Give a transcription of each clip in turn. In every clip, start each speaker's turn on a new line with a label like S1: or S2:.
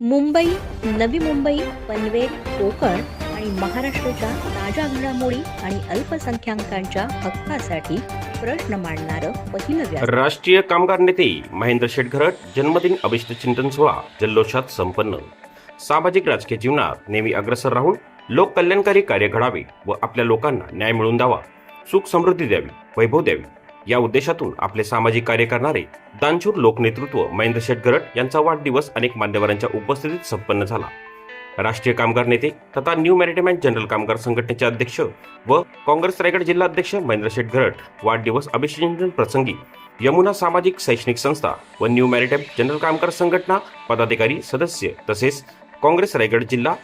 S1: मुंबई नवी मुंबई पनवेल कोकण आणि महाराष्ट्राच्या ताज्या घडामोडी आणि अल्पसंख्याकांच्या हक्कासाठी प्रश्न मांडणारं पहिलं
S2: राष्ट्रीय कामगार नेते महेंद्र शेटघरट जन्मदिन अभिष्ट चिंतन सोहळा जल्लोषात संपन्न. सामाजिक राजकीय जीवनात नेहमी अग्रसर राहून लोक कल्याणकारी कार्य घडावे व आपल्या लोकांना न्याय मिळवून द्यावा. सुख समृद्धी द्यावी वैभव द्यावी. या उद्देशातून आपले सामाजिक कार्य करणारे दानशूर लोकनेतृत्व महेंद्र शेटगरट यांचा वाढदिवस अनेक मान्यवरांच्या उपस्थितीत संपन्न झाला. राष्ट्रीय कामगार नेते तथा न्यू मॅरिटाईम अँड जनरल कामगार संघटनेचे अध्यक्ष व काँग्रेस रायगड जिल्हा अध्यक्ष महेंद्र शेटगरट वाढदिवस अभिषेचन प्रसंगी यमुना सामाजिक शैक्षणिक संस्था व न्यू मॅरिटाईम जनरल कामगार संघटना पदाधिकारी सदस्य तसेच काँग्रेस रायगड जिल्हा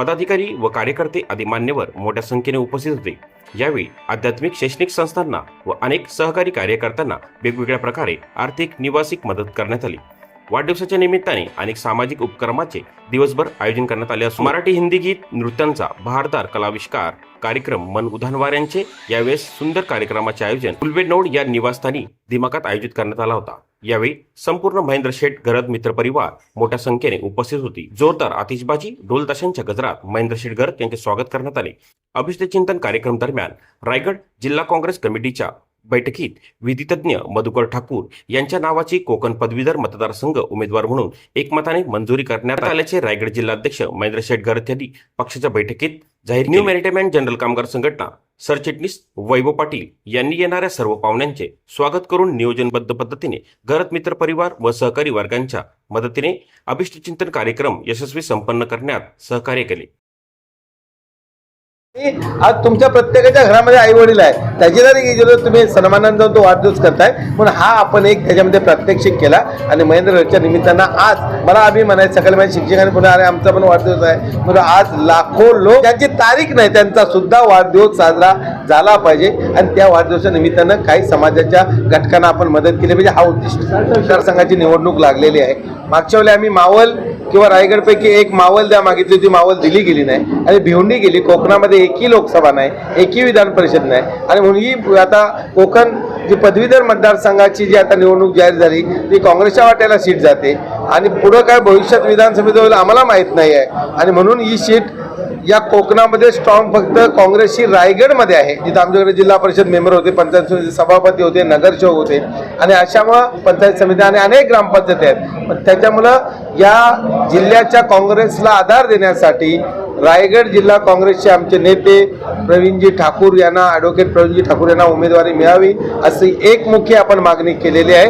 S2: पदाधिकारी व कार्यकर्ते आदी मान्यवर मोठ्या संख्येने उपस्थित होते. यावेळी आध्यात्मिक शैक्षणिक संस्थांना व अनेक सहकारी कार्यकर्त्यांना वेगवेगळ्या प्रकारे आर्थिक निवासिक मदत करण्यात आली. वाढदिवसाच्या निमित्ताने अनेक सामाजिक उपक्रमाचे दिवसभर आयोजन करण्यात आले असून मराठी हिंदी गीत नृत्यांचा बहारदार कलाविष्कार कार्यक्रम मन उधानवार यांचे यावेळेस सुंदर कार्यक्रमाचे आयोजन फुलबेनोड या निवासस्थानी दिमाकात आयोजित करण्यात आला होता. यावेळी संपूर्ण महेंद्र शेठ गरज मित्र परिवार मोठ्या संख्येने उपस्थित होती. जोरदार आतिषबाजी ढोल गजरात महेंद्र शेठ गरज यांचे स्वागत करण्यात आले. अभिष्टचिंतन कार्यक्रम दरम्यान रायगड जिल्हा काँग्रेस कमिटीच्या बैठकीत विधितज्ञ मधुकर ठाकूर यांच्या नावाची कोकण पदवीधर मतदारसंघ उमेदवार म्हणून एकमताने मंजुरी करण्यात आल्याचे रायगड जिल्हाध्यक्ष महेंद्र शेठ यांनी पक्षाच्या बैठकीत जाहीर न्यू मॅरिटाईम जनरल कामगार संघटना सरचिटणीस वैभव पाटील यांनी येणाऱ्या सर्व पाहुण्यांचे स्वागत करून नियोजनबद्ध पद्धतीने घरत मित्र परिवार व सहकारी वर्गांच्या मदतीने अभिष्टचिंतन कार्यक्रम यशस्वी संपन्न करण्यात सहकार्य केले.
S3: आज तुमच्या प्रत्येकाच्या घरामध्ये आई वडील आहे. त्याची जरी गेलो तुम्ही सन्मानाने जाऊन तो वाढदिवस करताय. म्हणून हा आपण एक त्याच्यामध्ये प्रात्यक्षिक केला. आणि महेंद्रच्या निमित्तानं आज मला आम्ही म्हणायचं सकाळी माझ्या शिक्षकांनी पुन्हा अरे आमचा पण वाढदिवस आहे. म्हणून आज लाखो लोक ज्यांची तारीख नाही त्यांचा सुद्धा वाढदिवस साजरा झाला पाहिजे. आणि त्या वाढदिवसाच्या निमित्तानं काही समाजाच्या घटकांना आपण मदत केली पाहिजे. हा उद्दिष्ट मतदारसंघाची निवडणूक लागलेली आहे. मागच्या वेळी आम्ही मावल किंवा रायगडपैकी एक मावल द्या मागितली ती मावल दिली गेली नाही. आणि भिवंडी गेली कोकणामध्ये एकही लोकसभा नाही एकही विधान परिषद नाही. आणि म्हणून ही आता कोकण जी पदवीधर मतदारसंघाची जी आता निवडणूक जाहीर झाली ती काँग्रेसच्या वाट्याला सीट जाते. आणि पुढं काय भविष्यात विधानसभेचं होईल आम्हाला माहीत नाही आहे. आणि म्हणून ही सीट या कोकणामध्ये स्ट्रॉंग फक्त काँग्रेसची रायगडमध्ये आहे. जिथं आमच्याकडे जिल्हा परिषद मेंबर होते पंचायत सभापती होते नगरसेवक होते. आणि अशामुळं पंचायत समिती आणि अनेक ग्रामपंचायती आहेत. पण त्याच्यामुळं या जिल्ह्याच्या काँग्रेसला आधार देण्यासाठी रायगड जिल्हा काँग्रेसचे आमचे नेते प्रवीणजी ठाकूर यांना ॲडव्होकेट प्रवीणजी ठाकूर यांना उमेदवारी मिळावी अशी एक मुख्य आपण मागणी केलेली आहे.